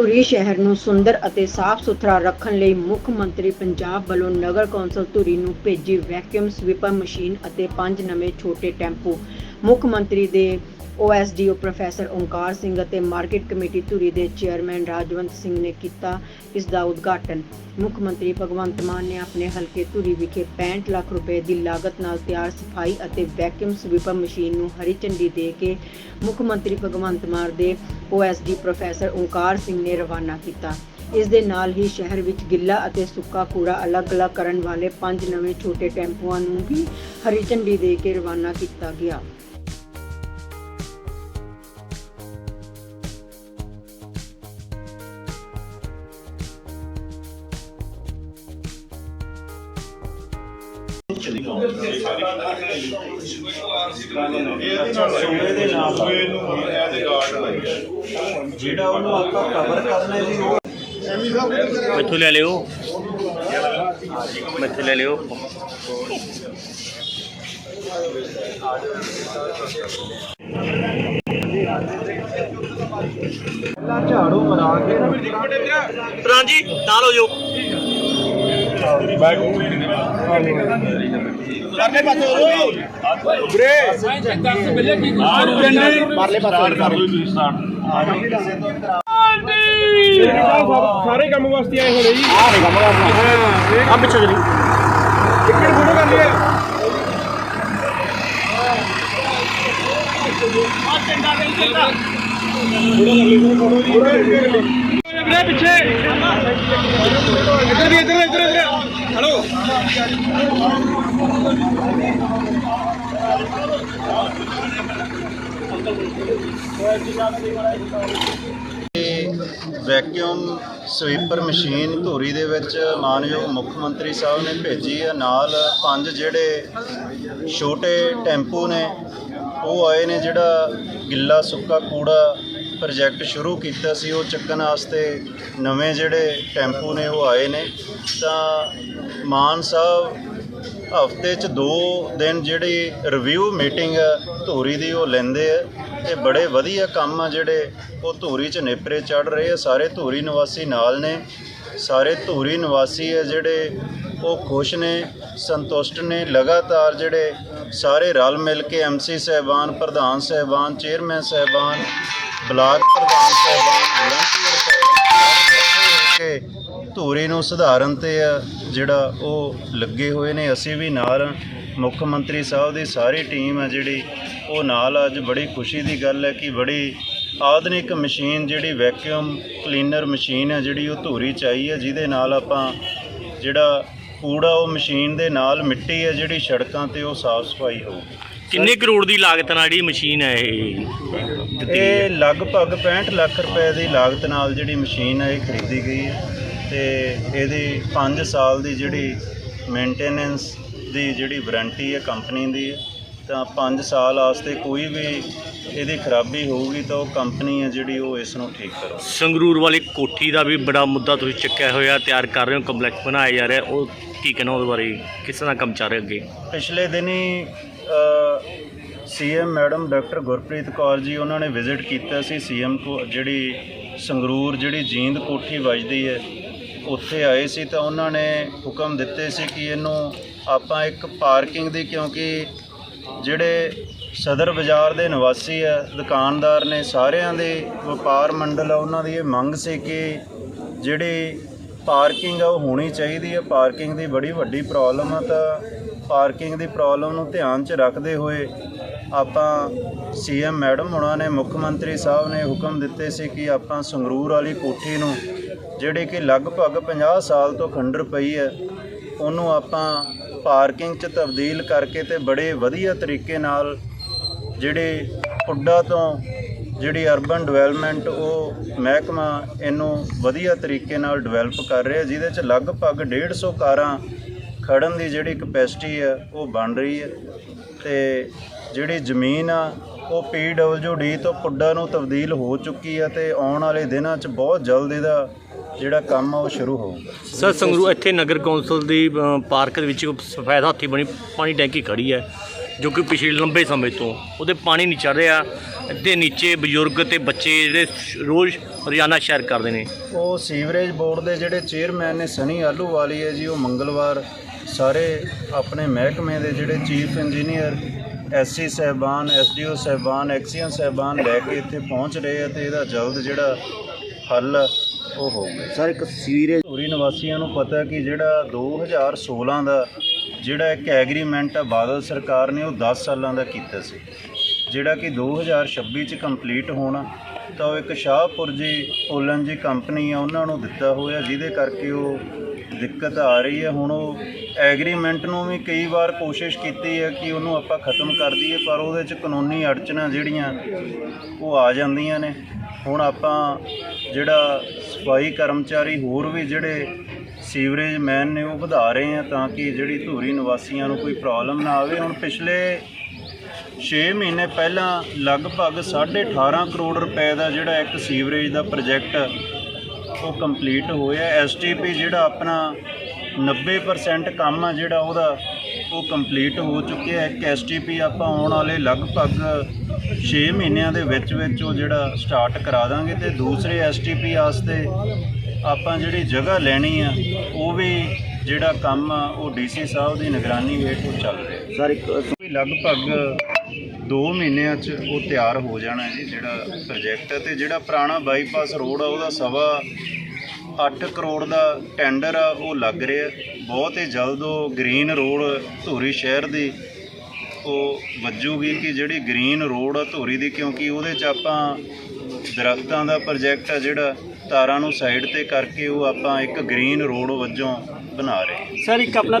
ਧੂਰੀ ਸ਼ਹਿਰ ਨੂੰ ਸੁੰਦਰ ਅਤੇ ਸਾਫ਼ ਸੁਥਰਾ ਰੱਖਣ ਲਈ ਮੁੱਖ ਮੰਤਰੀ ਪੰਜਾਬ ਵੱਲੋਂ ਨਗਰ ਕੌਂਸਲ ਧੂਰੀ ਨੂੰ ਭੇਜੀ ਵੈਕਿਊਮ ਸਵੀਪਰ ਮਸ਼ੀਨ ਅਤੇ ਪੰਜ ਨਵੇਂ ਛੋਟੇ ਟੈਂਪੂ। ਮੁੱਖ ਮੰਤਰੀ ਦੇ ਓਐਸਡੀਓ ਪ੍ਰੋਫੈਸਰ ਓਂਕਾਰ ਸਿੰਘ ਅਤੇ ਮਾਰਕੀਟ ਕਮੇਟੀ ਧੂਰੀ ਦੇ ਚੇਅਰਮੈਨ ਰਾਜਵੰਤ ਸਿੰਘ ਨੇ ਕੀਤਾ ਇਸ ਦਾ ਉਦਘਾਟਨ। ਮੁੱਖ ਮੰਤਰੀ ਭਗਵੰਤ ਮਾਨ ਨੇ ਆਪਣੇ ਹਲਕੇ ਧੂਰੀ ਵਿਖੇ 65 ਲੱਖ ਰੁਪਏ ਦੀ ਲਾਗਤ ਨਾਲ ਤਿਆਰ ਸਫ਼ਾਈ ਅਤੇ ਵੈਕਿਊਮ ਸਵੀਪਰ ਮਸ਼ੀਨ ਨੂੰ ਹਰੀ ਝੰਡੀ ਦੇ ਕੇ ਮੁੱਖ ਮੰਤਰੀ ਭਗਵੰਤ ਮਾਨ ਦੇ ਓਐਸਡੀ ਪ੍ਰੋਫੈਸਰ ਓਂਕਾਰ ਸਿੰਘ ਨੇ ਰਵਾਨਾ ਕੀਤਾ। ਇਸ ਦੇ ਨਾਲ ਹੀ ਸ਼ਹਿਰ ਵਿੱਚ ਗਿੱਲਾ ਅਤੇ ਸੁੱਕਾ ਕੂੜਾ ਅਲੱਗ-ਅਲੱਗ ਕਰਨ ਵਾਲੇ ਪੰਜ ਨਵੇਂ ਛੋਟੇ ਟੈਂਪੂਆਂ ਨੂੰ ਵੀ ਹਰੀ ਝੰਡੀ ਦੇ ਕੇ ਰਵਾਨਾ ਕੀਤਾ ਗਿਆ। ਸੂਏ ਦੇ ਨਾਮ ਸੂਏ ਨੂੰ ਇਹਦੇ ਗਾਰਡ ਜਿਹੜਾ ਉਹਨੂੰ ਆਪਾਂ ਕਵਰ ਕਰਨਾ ਜੀ ਉਹ ਮੈਥੋਂ ਲੈ ਲਿਓ। ਮੈਥੋਂ ਲੈ ਲਿਓ। ਪਹਿਲਾਂ ਝਾੜੂ ਮਰਾ ਕੇ ਪ੍ਰਾਂਜੀ ਨਾਲ ਹੋ ਜਾਓ। ਸਾਰੇ ਕੰਮ ਵਾਸਤੇ ਆਏ ਹੋਣੇ ਜੀ ਆਹ ਰੇ ਕੰਮ ਕਰਨਾ ਆ ਪਿੱਛੇ ਚਲੀ ਇੱਕ ਮਿੰਟ ਫੋਟੋ ਕਰ ਲਈਏ ਵੀਰੇ ਪਿੱਛੇ। ਇੱਧਰ ਵੀ, ਇੱਧਰ ਇੱਧਰ ਇੱਧਰ hello vacuum sweeper machine Dhuri ਦੇ ਵਿੱਚ ਮਾਨਯੋਗ ਮੁੱਖ ਮੰਤਰੀ ਸਾਹਿਬ ਨੇ ਭੇਜੀ ਹੈ। ਨਾਲ ਪੰਜ ਜਿਹੜੇ ਛੋਟੇ ਟੈਂਪੂ ਨੇ, ਉਹ ਆਏ ਨੇ ਜਿਹੜਾ ਗਿੱਲਾ ਸੁੱਕਾ ਕੂੜਾ ਪ੍ਰੋਜੈਕਟ ਸ਼ੁਰੂ ਕੀਤਾ ਸੀ, ਉਹ ਚੱਕਣ ਵਾਸਤੇ ਨਵੇਂ ਜਿਹੜੇ ਟੈਂਪੂ ਨੇ, ਉਹ ਆਏ ਨੇ। ਤਾਂ ਮਾਨ ਸਾਹਿਬ, ਹਫ਼ਤੇ 'ਚ ਦੋ ਦਿਨ ਜਿਹੜੀ ਰਿਵਿਊ ਮੀਟਿੰਗ ਧੂਰੀ ਦੀ ਉਹ ਲੈਂਦੇ ਆ। ਤੇ ਬੜੇ ਵਧੀਆ ਕੰਮ ਆ ਜਿਹੜੇ ਉਹ ਧੂਰੀ 'ਚ ਨੇਪਰੇ ਚੜ ਰਹੇ ਆ। ਸਾਰੇ ਧੂਰੀ ਨਿਵਾਸੀ ਨਾਲ ਨੇ। ਸਾਰੇ ਧੂਰੀ ਨਿਵਾਸੀ ਆ ਜਿਹੜੇ ਉਹ ਖੁਸ਼ ਨੇ, ਸੰਤੁਸ਼ਟ ਨੇ। ਲਗਾਤਾਰ ਜਿਹੜੇ ਸਾਰੇ ਰਲ ਮਿਲ ਕੇ ਐਮਸੀ ਸਹਿਬਾਨ, ਪ੍ਰਧਾਨ ਸਹਿਬਾਨ, ਚੇਅਰਮੈਨ ਸਹਿਬਾਨ, ਬਲਾਕ ਪ੍ਰਧਾਨ ਸਹਿਬਾਨ ਵਲੰਟੀਅਰ ਕੇ ਧੂਰੀ ਨੂੰ ਸੁਧਾਰਨ ਤੇ ਆ ਜਿਹੜਾ ਉਹ ਲੱਗੇ ਹੋਏ ਨੇ। ਅਸੀਂ ਵੀ ਨਾਲ ਮੁੱਖ ਮੰਤਰੀ ਸਾਹਿਬ ਦੀ ਸਾਰੀ ਟੀਮ ਹੈ ਜਿਹੜੀ, ਉਹ ਨਾਲ ਅੱਜ ਬੜੀ ਖੁਸ਼ੀ ਦੀ ਗੱਲ ਹੈ ਕਿ ਬੜੀ ਆਧੁਨਿਕ ਮਸ਼ੀਨ ਜਿਹੜੀ ਵੈਕਿਊਮ ਕਲੀਨਰ ਮਸ਼ੀਨ ਹੈ ਜਿਹੜੀ ਉਹ ਧੂਰੀ ਚ ਆਈ ਹੈ। ਜਿਹਦੇ ਨਾਲ ਆਪਾਂ ਜਿਹੜਾ ਕੂੜਾ ਉਹ ਮਸ਼ੀਨ ਦੇ ਨਾਲ ਮਿੱਟੀ ਹੈ ਜਿਹੜੀ ਸੜਕਾਂ ਤੇ ਉਹ ਸਾਫ਼ ਸਫ਼ਾਈ ਹੋਊਗੀ। ਕਿੰਨੇ ਕਰੋੜ ਦੀ ਲਾਗਤ ਨਾਲ ਜਿਹੜੀ ਮਸ਼ੀਨ ਹੈ ਇਹ? ਇਹ ਲਗਭਗ 65 ਲੱਖ ਰੁਪਏ ਦੀ ਲਾਗਤ ਨਾਲ ਜਿਹੜੀ ਮਸ਼ੀਨ ਹੈ ਇਹ ਖਰੀਦੀ ਗਈ ਹੈ ਤੇ ਇਹਦੀ 5 ਸਾਲ ਦੀ ਜਿਹੜੀ ਮੇਨਟੇਨੈਂਸ ਦੀ ਜਿਹੜੀ ਵਾਰੰਟੀ ਹੈ ਕੰਪਨੀ ਦੀ ਤਾਂ 5 ਸਾਲ ਵਾਸਤੇ ਕੋਈ ਵੀ ਇਹਦੀ ਖਰਾਬੀ ਹੋਊਗੀ ਤਾਂ ਉਹ ਕੰਪਨੀ ਹੈ ਜਿਹੜੀ ਉਹ ਇਸ ਨੂੰ ਠੀਕ ਕਰੋ ਸੰਗਰੂਰ ਵਾਲੀ ਕੋਠੀ ਦਾ ਵੀ ਬੜਾ ਮੁੱਦਾ ਤੁਸੀਂ ਚੱਕਿਆ ਹੋਇਆ ਤਿਆਰ ਕਰ ਰਹੇ ਹੋ ਕੰਪਲੈਕਸ ਬਣਾਇਆ ਜਾ ਰਿਹਾ ਉਹ ਕੀ ਕਹਿਣਾ ਉਹਦੇ ਬਾਰੇ? ਕਿਸ ਤਰ੍ਹਾਂ ਕੰਮ ਚੱਲ ਰਿਹਾ ਅੱਗੇ? ਪਿਛਲੇ ਦਿਨੀ CM madam doctor Gurpreet Kaur ji ਉਹਨਾਂ ਨੇ ਵਿਜ਼ਿਟ ਕੀਤਾ ਸੀ ਸੀਐਮ ਕੋ, ਜਿਹੜੀ ਸੰਗਰੂਰ, ਜਿਹੜੀ ਜੀਂਦ ਕੋਠੀ ਵੱਜਦੀ ਹੈ, ਉੱਥੇ ਆਏ ਸੀ ਤਾਂ ਉਹਨਾਂ ਨੇ ਹੁਕਮ ਦਿੱਤੇ ਸੀ ਕਿ ਇਹਨੂੰ ਆਪਾਂ ਇੱਕ ਪਾਰਕਿੰਗ ਦੀ, ਕਿਉਂਕਿ ਜਿਹੜੇ ਸਦਰ ਬਾਜ਼ਾਰ ਦੇ ਨਿਵਾਸੀ ਆ, ਦੁਕਾਨਦਾਰ ਨੇ ਸਾਰਿਆਂ ਦੇ ਵਪਾਰ ਮੰਡਲ ਆ, ਉਹਨਾਂ ਦੀ ਇਹ ਮੰਗ ਸੀ ਕਿ ਜਿਹੜੀ ਪਾਰਕਿੰਗ ਉਹ ਹੋਣੀ ਚਾਹੀਦੀ ਹੈ ਪਾਰਕਿੰਗ ਦੀ ਬੜੀ ਵੱਡੀ ਪ੍ਰੋਬਲਮ ਆ, ਤਾਂ ਪਾਰਕਿੰਗ ਦੀ ਪ੍ਰੋਬਲਮ ਨੂੰ ਧਿਆਨ 'ਚ ਰੱਖਦੇ ਹੋਏ ਆਪਾਂ ਸੀਐਮ ਮੈਡਮ ਹੁਣਾਂ ਨੇ, ਮੁੱਖ ਮੰਤਰੀ ਸਾਹਿਬ ਨੇ ਹੁਕਮ ਦਿੱਤੇ ਸੀ ਕਿ ਆਪਾਂ ਸੰਗਰੂਰ ਵਾਲੀ ਕੋਠੀ ਨੂੰ, ਜਿਹੜੀ ਕਿ ਲਗਭਗ 50 ਸਾਲ ਤੋਂ ਖੰਡਰ ਪਈ ਹੈ, ਉਹਨੂੰ ਆਪਾਂ ਪਾਰਕਿੰਗ 'ਚ ਤਬਦੀਲ ਕਰਕੇ ਤੇ ਬੜੇ ਵਧੀਆ ਤਰੀਕੇ ਨਾਲ, ਜਿਹੜੇ ਪੁੱਡਾ ਤੋਂ ਜਿਹੜੀ ਅਰਬਨ ਡਿਵੈਲਪਮੈਂਟ ਉਹ ਮਹਿਕਮਾ ਇਹਨੂੰ ਵਧੀਆ ਤਰੀਕੇ ਨਾਲ ਡਿਵੈਲਪ ਕਰ ਰਿਹਾ, ਜਿਹਦੇ 'ਚ ਲਗਭਗ 150 ਕਾਰਾਂ ਖੜਨ ਦੀ ਜਿਹੜੀ ਕਪੈਸਿਟੀ ਹੈ ਉਹ ਬਣ ਰਹੀ ਹੈ ਤੇ ਜਿਹੜੀ ਜ਼ਮੀਨ ਆ, ਉਹ ਪੀਡਬਲਯੂਡੀ ਤੋਂ ਪੁੱਡਾ ਨੂੰ ਤਬਦੀਲ ਹੋ ਚੁੱਕੀ ਹੈ ਤੇ ਆਉਣ ਵਾਲੇ ਦਿਨਾਂ 'ਚ ਬਹੁਤ ਜਲਦ ਇਹਦਾ ਜਿਹੜਾ ਕੰਮ ਆ, ਉਹ ਸ਼ੁਰੂ ਹੋਊਗਾ। ਸਰ, ਸੰਗਰੂਰ ਇੱਥੇ ਨਗਰ ਕੌਂਸਲ ਦੀ ਪਾਰਕ ਦੇ ਵਿੱਚ ਇੱਕ ਸਫੈਦ ਹਾਥੀ ਬਣੀ, ਪਾਣੀ ਟੈਂਕੀ ਖੜੀ ਹੈ, ਜੋ ਕਿ ਪਿਛਲੇ ਲੰਬੇ ਸਮੇਂ ਤੋਂ ਉਹਦੇ ਪਾਣੀ ਨਹੀਂ ਚੱਲ ਰਿਹਾ। ਦੇ ਨੀਚੇ ਬਜ਼ੁਰਗ ਤੇ ਬੱਚੇ ਜਿਹੜੇ ਰੋਜ਼ ਰੋਜ਼ਾਨਾ ਸੈਰ ਕਰਦੇ ਨੇ। ਉਹ ਸੀਵਰੇਜ ਬੋਰਡ ਦੇ ਜਿਹੜੇ ਚੇਅਰਮੈਨ ਨੇ ਸਨੀ ਆਲੂਵਾਲੀ ਹੈ ਜੀ ਉਹ ਮੰਗਲਵਾਰ ਸਾਰੇ ਆਪਣੇ ਮਹਿਕਮੇ ਦੇ ਜਿਹੜੇ ਚੀਫ ਇੰਜੀਨੀਅਰ ਐਸਸੀ ਸਹਿਬਾਨ ਐਸਡੀਓ ਸਹਿਬਾਨ ਐਕਸੀਅਨ ਸਹਿਬਾਨ ਲੈ ਕੇ ਇੱਥੇ ਪਹੁੰਚ ਰਹੇ ਆ ਤੇ ਇਹਦਾ ਜਲਦ ਜਿਹੜਾ ਹੱਲ ਆ, ਉਹ ਹੋਊਗਾ। ਸਰ ਇੱਕ ਸੀਵਰੇਜ ਧੂਰੀ ਨਿਵਾਸੀਆਂ ਨੂੰ ਪਤਾ ਕਿ ਜਿਹੜਾ 2016 ਦਾ ਜਿਹੜਾ ਇੱਕ ਐਗਰੀਮੈਂਟ ਆ ਬਾਦਲ ਸਰਕਾਰ ਨੇ ਉਹ 10 ਸਾਲਾਂ ਦਾ ਕੀਤਾ ਸੀ। ਜਿਹੜਾ ਕਿ 2026 ਚ ਕੰਪਲੀਟ ਹੋਣਾ, ਤਾਂ ਉਹ ਇੱਕ ਸ਼ਾਹਪੁਰ ਜੀ, ਓਲਨ ਜੀ ਕੰਪਨੀ ਆ, ਉਹਨਾਂ ਨੂੰ ਦਿੱਤਾ ਹੋਇਆ, ਜਿਹਦੇ ਕਰਕੇ ਉਹ ਦਿੱਕਤ ਆ ਰਹੀ ਹੈ। ਹੁਣ ਉਹ ਐਗਰੀਮੈਂਟ ਨੂੰ ਵੀ ਕਈ ਵਾਰ ਕੋਸ਼ਿਸ਼ ਕੀਤੀ ਹੈ ਕਿ ਉਹਨੂੰ ਆਪਾਂ ਖਤਮ ਕਰ ਦਈਏ, ਪਰ ਉਹਦੇ ਚ ਕਾਨੂੰਨੀ ਅੜਚਨਾਂ ਜਿਹੜੀਆਂ, ਉਹ ਆ ਜਾਂਦੀਆਂ ਨੇ। ਹੁਣ ਆਪਾਂ ਜਿਹੜਾ ਸਫ਼ਾਈ ਕਰਮਚਾਰੀ ਹੋਰ ਵੀ ਜਿਹੜੇ ਸੀਵਰੇਜ ਮੈਨ ਨੇ, ਉਹ ਵਧਾ ਰਹੇ ਆ ਤਾਂ ਕਿ ਜਿਹੜੀ ਧੂਰੀ ਨਿਵਾਸੀਆਂ ਨੂੰ ਕੋਈ ਪ੍ਰੋਬਲਮ ਨਾ ਆਵੇ। ਹੁਣ ਪਿਛਲੇ 6 ਮਹੀਨੇ ਪਹਿਲਾਂ ਲਗਭਗ 18.5 ਕਰੋੜ ਰੁਪਏ ਦਾ ਜਿਹੜਾ ਇੱਕ ਸੀਵਰੇਜ ਦਾ ਪ੍ਰੋਜੈਕਟ ਉਹ ਕੰਪਲੀਟ ਹੋਇਆ। ਐਸਟੀਪੀ ਜਿਹੜਾ ਆਪਣਾ 90% ਕੰਮ ਆ ਜਿਹੜਾ ਉਹਦਾ ਉਹ ਕੰਪਲੀਟ ਹੋ ਚੁੱਕਿਆ। ਹੈ ਇੱਕ ਐਸਟੀਪੀ ਆਪਾਂ ਆਉਣ ਵਾਲੇ ਲਗਭਗ 6 ਮਹੀਨਿਆਂ ਦੇ ਵਿੱਚ ਵਿੱਚ ਉਹ ਜਿਹੜਾ ਸਟਾਰਟ ਕਰਾ ਦਾਂਗੇ ਤੇ ਦੂਸਰੇ ਐਸਟੀਪੀ ਵਾਸਤੇ ਆਪਾਂ ਜਿਹੜੀ ਜਗ੍ਹਾ ਲੈਣੀ ਆ ਉਹ ਵੀ ਜਿਹੜਾ ਕੰਮ ਆ ਉਹ ਡੀਸੀ ਸਾਹਿਬ ਦੀ ਨਿਗਰਾਨੀ ਹੇਠ ਉਹ ਚੱਲ ਰਿਹਾ। ਸਰ ਇੱਕ ਲਗਭਗ 2 ਮਹੀਨਿਆਂ 'ਚ ਉਹ ਤਿਆਰ ਹੋ ਜਾਣਾ ਜੀ, ਜਿਹੜਾ ਪ੍ਰੋਜੈਕਟ ਹੈ ਤੇ ਜਿਹੜਾ ਪੁਰਾਣਾ ਬਾਈਪਾਸ ਰੋਡ ਆ, ਉਹਦਾ ਸਵਾ 8 ਕਰੋੜ ਦਾ ਟੈਂਡਰ ਆ, ਉਹ ਲੱਗ ਰਿਹਾ। ਬਹੁਤ ਹੀ ਜਲਦ ਉਹ ਗ੍ਰੀਨ ਰੋਡ ਧੂਰੀ ਸ਼ਹਿਰ ਦੀ ਉਹ ਵੱਜੂਗੀ ਕਿ ਜਿਹੜੀ ਗ੍ਰੀਨ ਰੋਡ ਆ ਧੂਰੀ ਦੀ, ਕਿਉਂਕਿ ਉਹਦੇ 'ਚ ਆਪਾਂ ਦਰਖਤਾਂ ਦਾ ਪ੍ਰੋਜੈਕਟ ਆ ਜਿਹੜਾ, ਤਾਰਾਂ ਨੂੰ ਸਾਈਡ ਤੇ ਕਰਕੇ ਉਹ ਆਪਾਂ ਇੱਕ ਗ੍ਰੀਨ ਰੋਡ ਵਜੋਂ ਬਣਾ ਰਹੇ ਸਰ ਇੱਕ ਆਪਣਾ